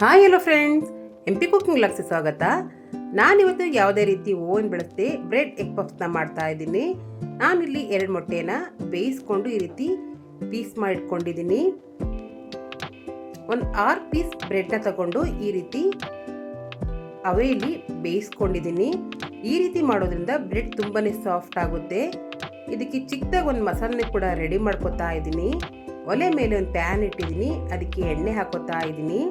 Hi hello friends M P cooking lux ಸ್ವಾಗತ. ನಾನಿವತ್ತು ಯಾವುದೇ ರೀತಿ ಓವನ್ ಬಳಸದೆ ಬ್ರೆಡ್, ಎಗ್ ಪಫ್ಸ್ನ ಮಾಡ್ತಾ ಇದ್ದೀನಿ. ನಾನಿಲ್ಲಿ ಎರಡು ಮೊಟ್ಟೆನ ಬೇಯಿಸ್ಕೊಂಡು ಈ ರೀತಿ ಪೀಸ್ ಮಾಡಿಟ್ಕೊಂಡಿದ್ದೀನಿ. ಒಂದು ಆರು ಪೀಸ್ ಬ್ರೆಡ್ನ ತಗೊಂಡು ಈ ರೀತಿ ಅವೆಯಲ್ಲಿ ಬೇಯಿಸ್ಕೊಂಡಿದ್ದೀನಿ. ಈ ರೀತಿ ಮಾಡೋದ್ರಿಂದ ಬ್ರೆಡ್ ತುಂಬಾ ಸಾಫ್ಟ್ ಆಗುತ್ತೆ. ಇದಕ್ಕೆ ಚಿಕ್ಕದಾಗಿ ಒಂದು ಮಸಾಲೆ ಕೂಡ ರೆಡಿ ಮಾಡ್ಕೊತಾ ಇದ್ದೀನಿ. ಒಲೆ ಮೇಲೆ ಒಂದು ಪ್ಯಾನ್ ಇಟ್ಟಿದ್ದೀನಿ. ಅದಕ್ಕೆ ಎಣ್ಣೆ ಹಾಕೋತಾ ಇದ್ದೀನಿ.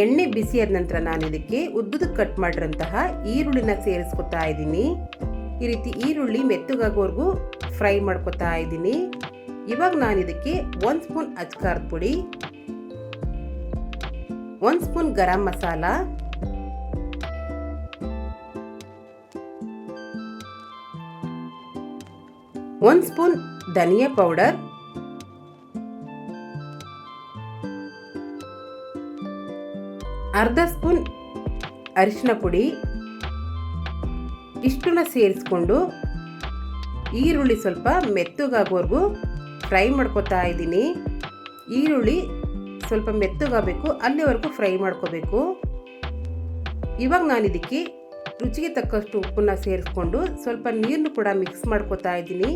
ಎಣ್ಣೆ ಬಿಸಿಯಾದ ನಂತರ ನಾನು ಇದಕ್ಕೆ ಉದ್ದುದ ಕಟ್ ಮಾಡಿರೋಂತಹ ಈರುಳ್ಳಿನ ಸೇರಿಸ್ಕೊತಾ ಇದ್ದೀನಿ. ಈ ರೀತಿ ಈರುಳ್ಳಿ ಮೆತ್ತಗಾಗೋವರೆಗೂ ಫ್ರೈ ಮಾಡ್ಕೊತಾ ಇದ್ದೀನಿ. ಇವಾಗ ನಾನು ಇದಕ್ಕೆ ಒಂದು ಸ್ಪೂನ್ ಅಚ್ಕಾರದ ಪುಡಿ ಒಂದು ಸ್ಪೂನ್ ಗರಂ ಮಸಾಲ ಒಂದು ಸ್ಪೂನ್ ಧನಿಯಾ ಪೌಡರ್ ಅರ್ಧ ಸ್ಪೂನ್ ಅರಿಶಿನ ಪುಡಿ, ಇಷ್ಟನ್ನ ಸೇರಿಸ್ಕೊಂಡು ಈರುಳ್ಳಿ ಸ್ವಲ್ಪ ಮೆತ್ತಗಾಗೋವರೆಗೂ ಫ್ರೈ ಮಾಡ್ಕೊತಾ ಇದ್ದೀನಿ. ಈರುಳ್ಳಿ ಸ್ವಲ್ಪ ಮೆತ್ತಗಾಗಬೇಕು, ಅಲ್ಲಿವರೆಗೂ ಫ್ರೈ ಮಾಡ್ಕೋಬೇಕು. ಇವಾಗ ನಾನು ಇದಕ್ಕೆ ರುಚಿಗೆ ತಕ್ಕಷ್ಟು ಉಪ್ಪನ್ನ ಸೇರಿಸ್ಕೊಂಡು ಸ್ವಲ್ಪ ನೀರನ್ನು ಕೂಡ ಮಿಕ್ಸ್ ಮಾಡ್ಕೋತಾ ಇದ್ದೀನಿ.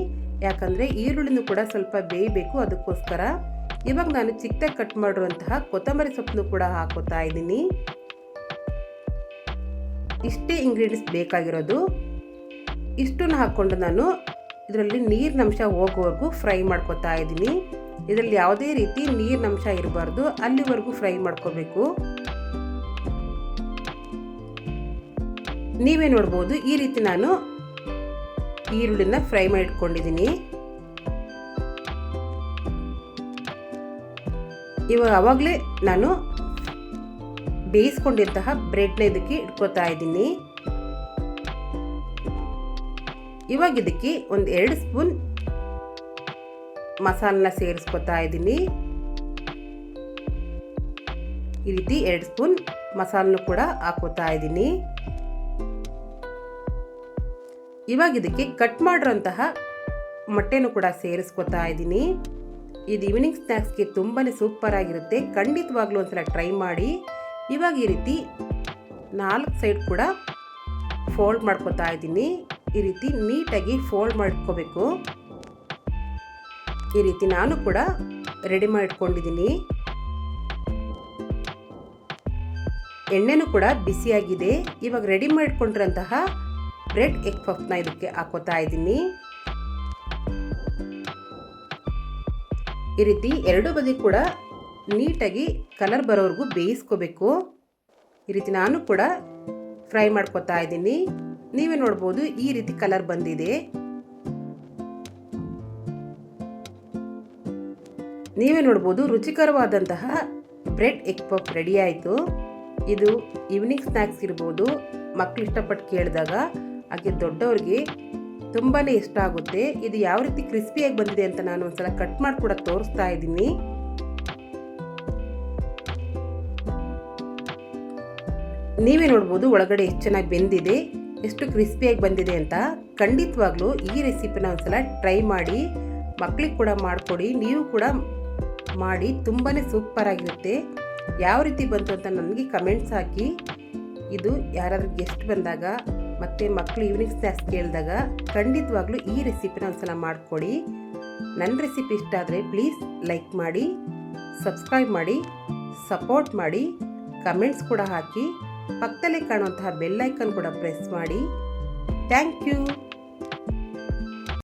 ಯಾಕಂದರೆ ಈರುಳ್ಳಿನೂ ಕೂಡ ಸ್ವಲ್ಪ ಬೇಯಬೇಕು ಅದಕ್ಕೋಸ್ಕರ. ಇವಾಗ ನಾನು ಚಿಕ್ಕದಾಗಿ ಕಟ್ ಮಾಡಿರುವಂತಹ ಕೊತ್ತಂಬರಿ ಸೊಪ್ಪನ್ನು ಕೂಡ ಹಾಕೋತಾ ಇದ್ದೀನಿ. ಇಷ್ಟೇ ಇಂಗ್ರೀಡಿಯೆಂಟ್ಸ್ ಬೇಕಾಗಿರೋದು. ಇಷ್ಟನ್ನು ಹಾಕ್ಕೊಂಡು ನಾನು ಇದರಲ್ಲಿ ನೀರಿನಂಶ ಹೋಗೋವರೆಗೂ ಫ್ರೈ ಮಾಡ್ಕೋತಾ ಇದ್ದೀನಿ. ಇದರಲ್ಲಿ ಯಾವುದೇ ರೀತಿ ನೀರಿನಂಶ ಇರಬಾರ್ದು, ಅಲ್ಲಿವರೆಗೂ ಫ್ರೈ ಮಾಡ್ಕೋಬೇಕು. ನೀವೇ ನೋಡ್ಬೋದು, ಈ ರೀತಿ ನಾನು ಈರುಳ್ಳಿನ ಫ್ರೈ ಮಾಡಿಟ್ಕೊಂಡಿದ್ದೀನಿ. ಇವಾಗ ಅವಾಗಲೇ ನಾನು ಬೇಯಿಸ್ಕೊಂಡಿರ್ತಹ ಬ್ರೆಡ್ನ ಇದಕ್ಕೆ ಇಟ್ಕೋತಾ ಇದ್ದೀನಿ. ಇವಾಗ ಇದಕ್ಕೆ ಒಂದು ಎರಡು ಸ್ಪೂನ್ ಮಸಾಲನ ಸೇರಿಸ್ಕೊತಾ ಇದ್ದೀನಿ. ಈ ರೀತಿ ಎರಡು ಸ್ಪೂನ್ ಮಸಾಲನ್ನು ಕೂಡ ಹಾಕೋತಾ ಇದ್ದೀನಿ. ಇವಾಗ ಇದಕ್ಕೆ ಕಟ್ ಮಾಡಿರೋಂತಹ ಮೊಟ್ಟೆನೂ ಕೂಡ ಸೇರಿಸ್ಕೊತಾ ಇದ್ದೀನಿ. ಇದು ಈವ್ನಿಂಗ್ ಸ್ನ್ಯಾಕ್ಸ್ಗೆ ತುಂಬಾ ಸೂಪರ್ ಆಗಿರುತ್ತೆ. ಖಂಡಿತವಾಗ್ಲೂ ಒಂದ್ಸಲ ಟ್ರೈ ಮಾಡಿ. ಇವಾಗ ಈ ರೀತಿ ನಾಲ್ಕು ಸೈಡ್ ಕೂಡ ಫೋಲ್ಡ್ ಮಾಡ್ಕೋತಾ ಇದ್ದೀನಿ. ಈ ರೀತಿ ನೀಟಾಗಿ ಫೋಲ್ಡ್ ಮಾಡ್ಕೋಬೇಕು. ಈ ರೀತಿ ನಾನು ಕೂಡ ರೆಡಿ ಮಾಡಿಟ್ಕೊಂಡಿದ್ದೀನಿ. ಎಣ್ಣೆನೂ ಕೂಡ ಬಿಸಿಯಾಗಿದೆ ಇವಾಗ ರೆಡಿ ಮಾಡಿಕೊಂಡಿರೋಂತಹ ಬ್ರೆಡ್ ಎಗ್ ಪಫ್ನ ಇದಕ್ಕೆ ಹಾಕೋತಾ ಇದ್ದೀನಿ. ಈ ರೀತಿ ಎರಡು ಬದಿ ಕೂಡ ನೀಟಾಗಿ ಕಲರ್ ಬರೋವರೆಗೂ ಬೇಯಿಸ್ಕೋಬೇಕು. ಈ ರೀತಿ ನಾನು ಕೂಡ ಫ್ರೈ ಮಾಡ್ಕೊತಾ ಇದ್ದೀನಿ. ನೀವೇ ನೋಡ್ಬೋದು ಈ ರೀತಿ ಕಲರ್ ಬಂದಿದೆ. ನೀವೇ ನೋಡ್ಬೋದು ರುಚಿಕರವಾದಂತಹ ಬ್ರೆಡ್ ಎಗ್ ಪಫ್ ರೆಡಿ ಆಯಿತು. ಇದು ಈವ್ನಿಂಗ್ ಸ್ನ್ಯಾಕ್ಸ್ ಇರ್ಬೋದು. ಮಕ್ಕಳು ಇಷ್ಟಪಟ್ಟು ಕೇಳಿದಾಗ ಹಾಗೆ ದೊಡ್ಡವ್ರಿಗೆ ತುಂಬಾ ಇಷ್ಟ ಆಗುತ್ತೆ. ಇದು ಯಾವ ರೀತಿ ಕ್ರಿಸ್ಪಿಯಾಗಿ ಬಂದಿದೆ ಅಂತ ನಾನು ಒಂದ್ಸಲ ಕಟ್ ಮಾಡಿ ಕೂಡ ತೋರಿಸ್ತಾ ಇದ್ದೀನಿ. ನೀವೇ ನೋಡ್ಬೋದು ಒಳಗಡೆ ಎಷ್ಟು ಚೆನ್ನಾಗಿ ಬೆಂದಿದೆ, ಎಷ್ಟು ಕ್ರಿಸ್ಪಿಯಾಗಿ ಬಂದಿದೆ ಅಂತ. ಖಂಡಿತವಾಗ್ಲೂ ಈ ರೆಸಿಪಿನ ಒಂದ್ಸಲ ಟ್ರೈ ಮಾಡಿ ಮಕ್ಕಳಿಗೆ ಕೂಡ ಮಾಡಿಕೊಡಿ, ನೀವು ಕೂಡ ಮಾಡಿ ತುಂಬಾ ಸೂಪರ್ ಆಗಿರುತ್ತೆ. ಯಾವ ರೀತಿ ಬಂತು ಅಂತ ನನಗೆ ಕಮೆಂಟ್ಸ್ ಹಾಕಿ. ಇದು ಯಾರಾದ್ರೂ ಗೆಸ್ಟ್ ಬಂದಾಗ ಮತ್ತು ಮಕ್ಕಳು ಈವ್ನಿಂಗ್ ಸ್ನ್ಯಾಕ್ಸ್ ಕೇಳಿದಾಗ ಖಂಡಿತವಾಗ್ಲೂ ಈ ರೆಸಿಪಿನ ಒಂದ್ಸಲ ಮಾಡಿಕೊಡಿ. ನನ್ನ ರೆಸಿಪಿ ಇಷ್ಟ ಆದರೆ ಪ್ಲೀಸ್ ಲೈಕ್ ಮಾಡಿ ಸಬ್ಸ್ಕ್ರೈಬ್ ಮಾಡಿ ಸಪೋರ್ಟ್ ಮಾಡಿ ಕಮೆಂಟ್ಸ್ ಕೂಡ ಹಾಕಿ, ಪಕ್ಕದಲ್ಲೇ ಕಾಣುವಂತಹ ಬೆಲ್ಲೈಕನ್ ಕೂಡ ಪ್ರೆಸ್ ಮಾಡಿ. Thank you